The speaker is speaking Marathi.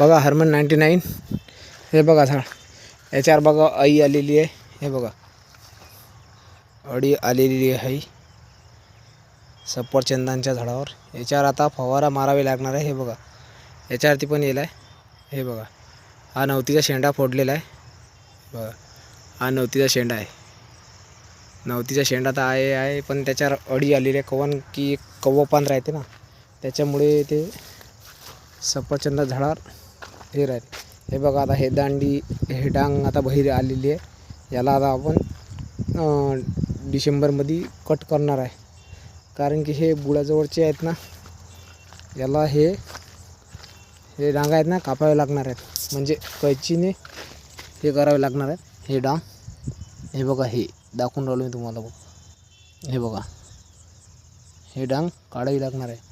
बघा हरमन नाईंटी नाईन. हे बघा झाड. याच्यावर बघा आई आलेली आहे. हे बघा. अडी आलेली आहे. सफरचंदांच्या झाडावर. याच्यावर आता फवारा मारावी लागणार आहे. हे बघा. याच्यावरती पण येईल आहे हे बघा. हा नवतीचा शेंडा फोडलेला आहे. बघा. हा नवतीचा शेंडा आहे. नवतीचा शेंडा तर आहे आहे पण त्याच्यावर अडी आलेली आहे. कवन की कव्वं पण राहते ना. त्याच्यामुळे ते सफरचंदा झाडावर हे। राहत हे बघा आता हे दांडी हे डांग आता बहिरी आलेली आहे. याला आता आपण डिसेंबरमध्ये कट करणार आहे. कारण की हे बुडाजवळचे आहेत ना याला हे हे डांग आहेत ना कापावे लागणार आहेत. म्हणजे कैचीने हे करावे लागणार आहेत हे डांग. हे बघा हे दाखवून राहिलो मी तुम्हाला बघ. हे बघा हे डांग काढावी लागणार आहे.